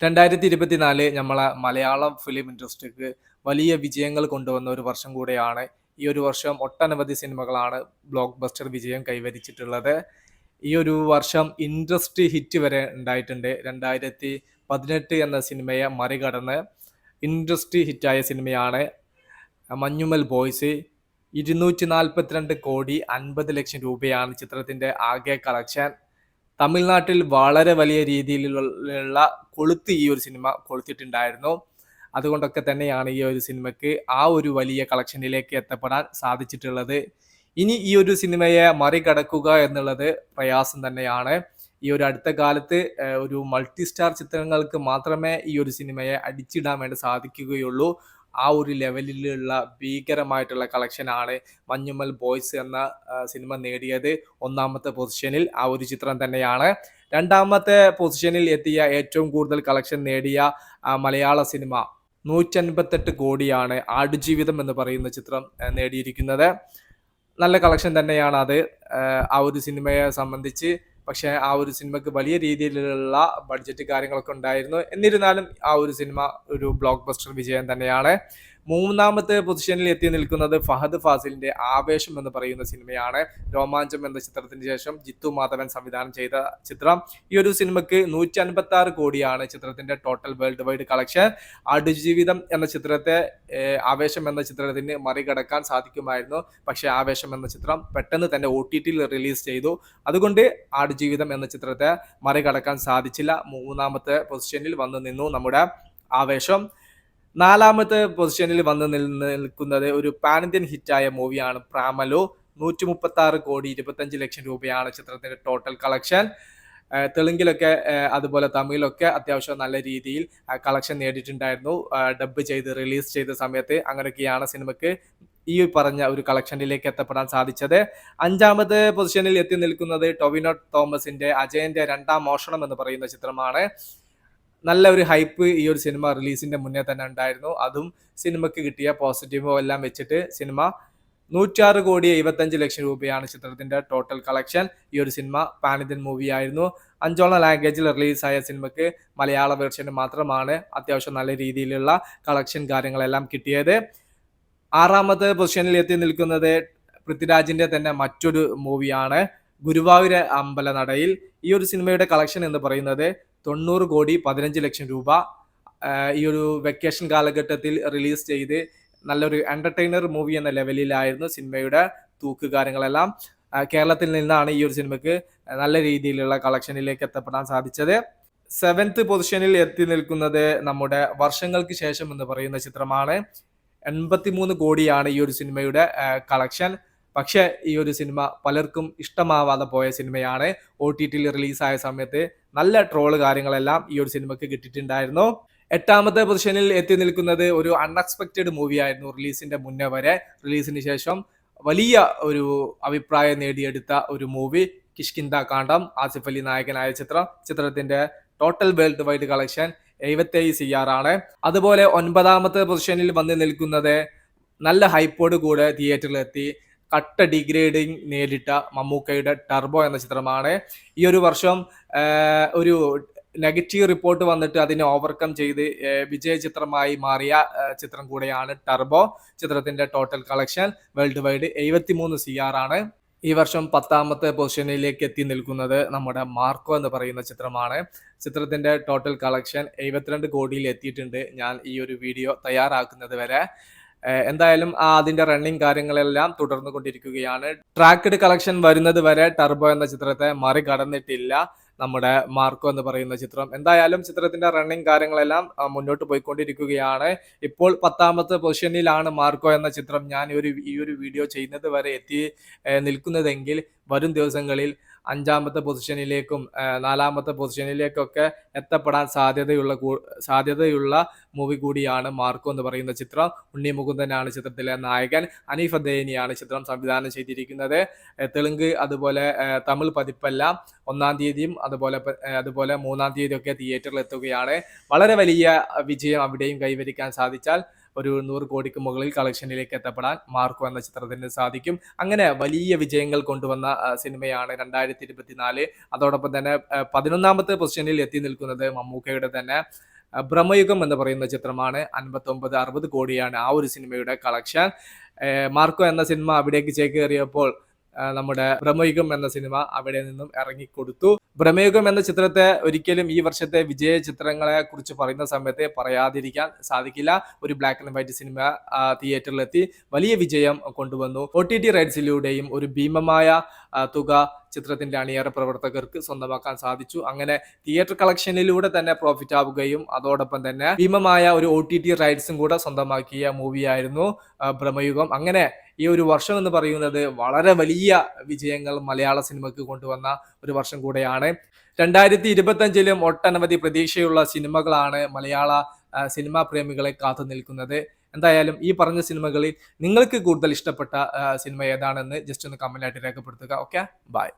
രണ്ടായിരത്തി ഇരുപത്തിനാല് നമ്മളെ മലയാളം ഫിലിം ഇൻഡസ്ട്രിക്ക് വലിയ വിജയങ്ങൾ കൊണ്ടുവന്ന ഒരു വർഷം കൂടെയാണ് ഈ ഒരു വർഷം ഒട്ടനവധി സിനിമകളാണ് ബ്ലോക്ക് ബസ്റ്റർ വിജയം കൈവരിച്ചിട്ടുള്ളത്. ഈ ഒരു വർഷം ഇൻഡസ്ട്രി ഹിറ്റ് വരെ ഉണ്ടായിട്ടുണ്ട്. രണ്ടായിരത്തി പതിനെട്ട് എന്ന സിനിമയെ മറികടന്ന് ഇൻഡസ്ട്രി ഹിറ്റായ സിനിമയാണ് മഞ്ഞുമൽ ബോയ്സ് ഇരുന്നൂറ്റി നാൽപ്പത്തിരണ്ട് കോടി അൻപത് ലക്ഷം രൂപയാണ് ചിത്രത്തിന്റെ ആകെ കളക്ഷൻ തമിഴ്നാട്ടിൽ വളരെ വലിയ രീതിയിലുള്ള കൊളുത്ത് ഈ ഒരു സിനിമ കൊളുത്തിട്ടുണ്ടായിരുന്നു. അതുകൊണ്ടൊക്കെ തന്നെയാണ് ഈ ഒരു സിനിമയ്ക്ക് ആ ഒരു വലിയ കളക്ഷനിലേക്ക് എത്തപ്പെടാൻ സാധിച്ചിട്ടുള്ളത്. ഇനി ഈ ഒരു സിനിമയെ മറികടക്കുക എന്നുള്ളത് പ്രയാസം തന്നെയാണ്. ഈ ഒരു അടുത്ത കാലത്ത് ഒരു മൾട്ടി സ്റ്റാർ ചിത്രങ്ങൾക്ക് മാത്രമേ ഈ ഒരു സിനിമയെ അടിച്ചിടാൻ വേണ്ടി സാധിക്കുകയുള്ളൂ. ആ ഒരു ലെവലിലുള്ള ഭീകരമായിട്ടുള്ള കളക്ഷനാണ് മഞ്ഞുമ്മൽ ബോയ്സ് എന്ന സിനിമ നേടിയത് ഒന്നാമത്തെ പൊസിഷനിൽ. ആ ഒരു ചിത്രം തന്നെയാണ്. രണ്ടാമത്തെ പൊസിഷനിൽ എത്തിയ ഏറ്റവും കൂടുതൽ കളക്ഷൻ നേടിയ മലയാള സിനിമ നൂറ്റൻപത്തെട്ട് കോടിയാണ് ആടുജീവിതം എന്ന് പറയുന്ന ചിത്രം നേടിയിരിക്കുന്നത്. നല്ല കളക്ഷൻ തന്നെയാണ് അത് ആ ഒരു സിനിമയെ സംബന്ധിച്ച് പക്ഷേ ആ ഒരു സിനിമക്ക് വലിയ രീതിയിലുള്ള ബഡ്ജറ്റ് കാര്യങ്ങളൊക്കെ ഉണ്ടായിരുന്നു. എന്നിരുന്നാലും ആ ഒരു സിനിമ ഒരു ബ്ലോക്ക് ബസ്റ്റർ വിജയം തന്നെയാണ്. മൂന്നാമത്തെ പൊസിഷനിൽ എത്തി നിൽക്കുന്നത് ഫഹദ് ഫാസിലിന്റെ ആവേശം എന്ന് പറയുന്ന സിനിമയാണ്. രോമാഞ്ചം എന്ന ചിത്രത്തിന് ശേഷം ജിത്തു മാധവൻ സംവിധാനം ചെയ്ത ചിത്രം. ഈ ഒരു സിനിമയ്ക്ക് നൂറ്റി അൻപത്തി ആറ് കോടിയാണ് ചിത്രത്തിന്റെ total world wide collection Aadujeevitham എന്ന ചിത്രത്തെ ആവേശം എന്ന ചിത്രത്തിന് മറികടക്കാൻ സാധിക്കുമായിരുന്നു. പക്ഷേ ആവേശം എന്ന ചിത്രം പെട്ടെന്ന് തന്നെ ഒ ടി ടിയിൽ റിലീസ് ചെയ്തു. അതുകൊണ്ട് ആടുജീവിതം എന്ന ചിത്രത്തെ മറികടക്കാൻ സാധിച്ചില്ല. മൂന്നാമത്തെ പൊസിഷനിൽ വന്നു നിന്നു നമ്മുടെ ആവേശം. നാലാമത്തെ പൊസിഷനിൽ വന്ന് നിൽ- നിൽക്കുന്നത് ഒരു പാൻ ഇന്ത്യൻ ഹിറ്റായ മൂവിയാണ് പ്രാമലോ. നൂറ്റി മുപ്പത്തി ആറ് കോടി ഇരുപത്തഞ്ച് ലക്ഷം രൂപയാണ് ചിത്രത്തിന്റെ ടോട്ടൽ കളക്ഷൻ തെലുങ്കിലൊക്കെ അതുപോലെ തമിഴിലൊക്കെ അത്യാവശ്യം നല്ല രീതിയിൽ കളക്ഷൻ നേടിയിട്ടുണ്ടായിരുന്നു. ഡബ് ചെയ്ത് റിലീസ് ചെയ്ത സമയത്ത് അങ്ങനെയൊക്കെയാണ് സിനിമയ്ക്ക് ഈ പറഞ്ഞ ഒരു കളക്ഷനിലേക്ക് എത്തപ്പെടാൻ സാധിച്ചത്. അഞ്ചാമത് പൊസിഷനിൽ എത്തി നിൽക്കുന്നത് ടൊവിനോ തോമസിന്റെ അജയന്റെ രണ്ടാം മോഷണം എന്ന് പറയുന്ന ചിത്രമാണ്. നല്ല ഒരു ഹൈപ്പ് ഈ ഒരു സിനിമ റിലീസിന്റെ മുന്നേ തന്നെ ഉണ്ടായിരുന്നു. അതും സിനിമയ്ക്ക് കിട്ടിയ പോസിറ്റീവോ എല്ലാം വെച്ചിട്ട് സിനിമ നൂറ്റാറ് കോടി എഴുപത്തഞ്ച് ലക്ഷം രൂപയാണ് ചിത്രത്തിന്റെ ടോട്ടൽ കളക്ഷൻ ഈ ഒരു സിനിമ പാൻ ഇന്ത്യൻ മൂവി ആയിരുന്നു. അഞ്ചോളം ലാംഗ്വേജിൽ റിലീസായ സിനിമയ്ക്ക് മലയാള വേർഷൻ മാത്രമാണ് അത്യാവശ്യം നല്ല രീതിയിലുള്ള കളക്ഷൻ കാര്യങ്ങളെല്ലാം കിട്ടിയത്. ആറാമത്തെ പൊസിഷനിൽ എത്തി നിൽക്കുന്നത് പൃഥ്വിരാജിന്റെ തന്നെ മറ്റൊരു മൂവിയാണ് ഗുരുവായൂർ അമ്പലനടയിൽ. ഈ ഒരു സിനിമയുടെ കളക്ഷൻ എന്ന് പറയുന്നത് തൊണ്ണൂറ് കോടി പതിനഞ്ച് ലക്ഷം രൂപ ഈ ഒരു വെക്കേഷൻ കാലഘട്ടത്തിൽ റിലീസ് ചെയ്ത് നല്ലൊരു എന്റർടൈനർ മൂവി എന്ന ലെവലിലായിരുന്നു സിനിമയുടെ തൂക്ക് കാര്യങ്ങളെല്ലാം. കേരളത്തിൽ നിന്നാണ് ഈ ഒരു സിനിമയ്ക്ക് നല്ല രീതിയിലുള്ള കളക്ഷനിലേക്ക് എത്തപ്പെടാൻ സാധിച്ചത്. സെവൻത്ത് പൊസിഷനിൽ എത്തി നിൽക്കുന്നത് നമ്മുടെ വർഷങ്ങൾക്ക് ശേഷം എന്ന് പറയുന്ന ചിത്രമാണ്. എൺപത്തിമൂന്ന് കോടിയാണ് ഈ ഒരു സിനിമയുടെ കളക്ഷൻ പക്ഷേ ഈ ഒരു സിനിമ പലർക്കും ഇഷ്ടമാവാതെ പോയ സിനിമയാണ്. ഒ ടി ടിയിൽ റിലീസായ സമയത്ത് നല്ല ട്രോൾ കാര്യങ്ങളെല്ലാം ഈ ഒരു സിനിമയ്ക്ക് കിട്ടിയിട്ടുണ്ടായിരുന്നു. എട്ടാമത്തെ പൊസിഷനിൽ എത്തി നിൽക്കുന്നത് ഒരു അൺഎക്സ്പെക്റ്റഡ് മൂവി ആയിരുന്നു റിലീസിന്റെ മുന്നേ വരെ. റിലീസിന് ശേഷം വലിയ ഒരു അഭിപ്രായം നേടിയെടുത്ത ഒരു മൂവി കിഷ്കിന്ദ കാണ്ടം ആസിഫ് അലി നായകനായ ചിത്രം. ചിത്രത്തിന്റെ ടോട്ടൽ വേൾഡ് വൈഡ് കളക്ഷൻ എഴുപത്തേഴ് സി ആർ ആണ്. അതുപോലെ ഒൻപതാമത്തെ പൊസിഷനിൽ വന്ന് നിൽക്കുന്നത് നല്ല ഹൈപ്പോട് കൂടെ തിയേറ്ററിലെത്തി കട്ട ഡിഗ്രേഡിങ് നേരിട്ട മമ്മൂക്കയുടെ ടർബോ എന്ന ചിത്രമാണ്. ഈ ഒരു വർഷം ഒരു നെഗറ്റീവ് റിപ്പോർട്ട് വന്നിട്ട് അതിനെ ഓവർകം ചെയ്ത് വിജയ ചിത്രമായി മാറിയ ചിത്രം കൂടെയാണ് ടർബോ ചിത്രത്തിന്റെ ടോട്ടൽ കളക്ഷൻ വേൾഡ് വൈഡ് എഴുപത്തിമൂന്ന് സി ആർ ആണ്. ഈ വർഷം പത്താമത്തെ പൊസിഷനിലേക്ക് എത്തി നിൽക്കുന്നത് നമ്മുടെ മാർക്കോ എന്ന് പറയുന്ന ചിത്രമാണ്. ചിത്രത്തിന്റെ ടോട്ടൽ കളക്ഷൻ എഴുപത്തിരണ്ട് കോടിയിൽ എത്തിയിട്ടുണ്ട്. ഞാൻ ഈ ഒരു വീഡിയോ തയ്യാറാക്കുന്നത് വരെ. എന്തായാലും അതിന്റെ റണ്ണിങ് കാര്യങ്ങളെല്ലാം തുടർന്നു കൊണ്ടിരിക്കുകയാണ്. ട്രാക്കഡ് കളക്ഷൻ വരുന്നത് വരെ ടർബോ എന്ന ചിത്രത്തെ മറികടന്നിട്ടില്ല നമ്മുടെ മാർക്കോ എന്ന് പറയുന്ന ചിത്രം. എന്തായാലും ചിത്രത്തിന്റെ റണ്ണിങ് കാര്യങ്ങളെല്ലാം മുന്നോട്ട് പോയിക്കൊണ്ടിരിക്കുകയാണ്. ഇപ്പോൾ പത്താമത്തെ പൊസിഷനിലാണ് മാർക്കോ എന്ന ചിത്രം ഞാൻ ഈ ഒരു ഈ ഒരു വീഡിയോ ചെയ്യുന്നത് വരെ എത്തി നിൽക്കുന്നതെങ്കിൽ വരും ദിവസങ്ങളിൽ അഞ്ചാമത്തെ പൊസിഷനിലേക്കും നാലാമത്തെ പൊസിഷനിലേക്കൊക്കെ എത്തപ്പെടാൻ സാധ്യതയുള്ള സാധ്യതയുള്ള മൂവി കൂടിയാണ് മാർക്കോ എന്ന് പറയുന്ന ചിത്രം. ഉണ്ണി മുകുന്ദനാണ് ചിത്രത്തിലെ നായകൻ. അനീഫ് അദ്ദേനിയാണ് ചിത്രം സംവിധാനം ചെയ്തിരിക്കുന്നത്. തെലുങ്ക് അതുപോലെ തമിഴ് പതിപ്പെല്ലാം ഒന്നാം തീയതിയും അതുപോലെ അതുപോലെ മൂന്നാം തീയതിയൊക്കെ തിയേറ്ററിൽ എത്തുകയാണ്. വളരെ വലിയ വിജയം അവിടെയും കൈവരിക്കാൻ സാധിച്ചാൽ ഒരു നൂറ് കോടിക്ക് മുകളിൽ കളക്ഷനിലേക്ക് എത്തപ്പെടാൻ മാർക്കോ എന്ന ചിത്രത്തിന് സാധിക്കും. അങ്ങനെ വലിയ വിജയങ്ങൾ കൊണ്ടുവന്ന സിനിമയാണ് രണ്ടായിരത്തി ഇരുപത്തിനാല് അതോടൊപ്പം തന്നെ പതിനൊന്നാമത്തെ പൊസിഷനിൽ എത്തി നിൽക്കുന്നത് മമ്മൂക്കയുടെ തന്നെ ഭ്രമയുഗം എന്ന് പറയുന്ന ചിത്രമാണ്. അൻപത്തൊമ്പത് അറുപത് കോടിയാണ് ആ ഒരു സിനിമയുടെ കളക്ഷൻ മാർക്കോ എന്ന സിനിമ അവിടേക്ക് ചേക്കേറിയപ്പോൾ നമ്മുടെ ഭ്രമയുഗം എന്ന സിനിമ അവിടെ നിന്നും ഇറങ്ങിക്കൊടുത്തു. ഭ്രമയുഗം എന്ന ചിത്രത്തെ ഒരിക്കലും ഈ വർഷത്തെ വിജയ ചിത്രങ്ങളെ കുറിച്ച് പറയുന്ന സമയത്ത് പറയാതിരിക്കാൻ സാധിക്കില്ല. ഒരു ബ്ലാക്ക് ആൻഡ് വൈറ്റ് സിനിമ തിയേറ്ററിലെത്തി വലിയ വിജയം കൊണ്ടുവന്നു. ഒ ടി ടി റൈറ്റ്സിലൂടെയും ഒരു ഭീമമായ തുക ചിത്രത്തിന്റെ അണിയറ പ്രവർത്തകർക്ക് സ്വന്തമാക്കാൻ സാധിച്ചു. അങ്ങനെ തിയേറ്റർ കളക്ഷനിലൂടെ തന്നെ പ്രോഫിറ്റ് ആവുകയും അതോടൊപ്പം തന്നെ ഭീമമായ ഒരു ഒ ടി ടി റൈറ്റ്സും കൂടെ സ്വന്തമാക്കിയ മൂവിയായിരുന്നു ബ്രഹ്മയുഗം അങ്ങനെ ഈ ഒരു വർഷം എന്ന് പറയുന്നത് വളരെ വലിയ വിജയങ്ങൾ മലയാള സിനിമയ്ക്ക് കൊണ്ടുവന്ന ഒരു വർഷം കൂടെയാണ്. രണ്ടായിരത്തി ഇരുപത്തഞ്ചിലും ഒട്ടനവധി പ്രതീക്ഷയുള്ള സിനിമകളാണ് മലയാള സിനിമാ പ്രേമികളെ കാത്തു നിൽക്കുന്നത്. എന്തായാലും ഈ പറഞ്ഞ സിനിമകളിൽ നിങ്ങൾക്ക് കൂടുതൽ ഇഷ്ടപ്പെട്ട സിനിമ ഏതാണെന്ന് ജസ്റ്റ് ഒന്ന് കമന്റായിട്ട് രേഖപ്പെടുത്തുക. Okay bye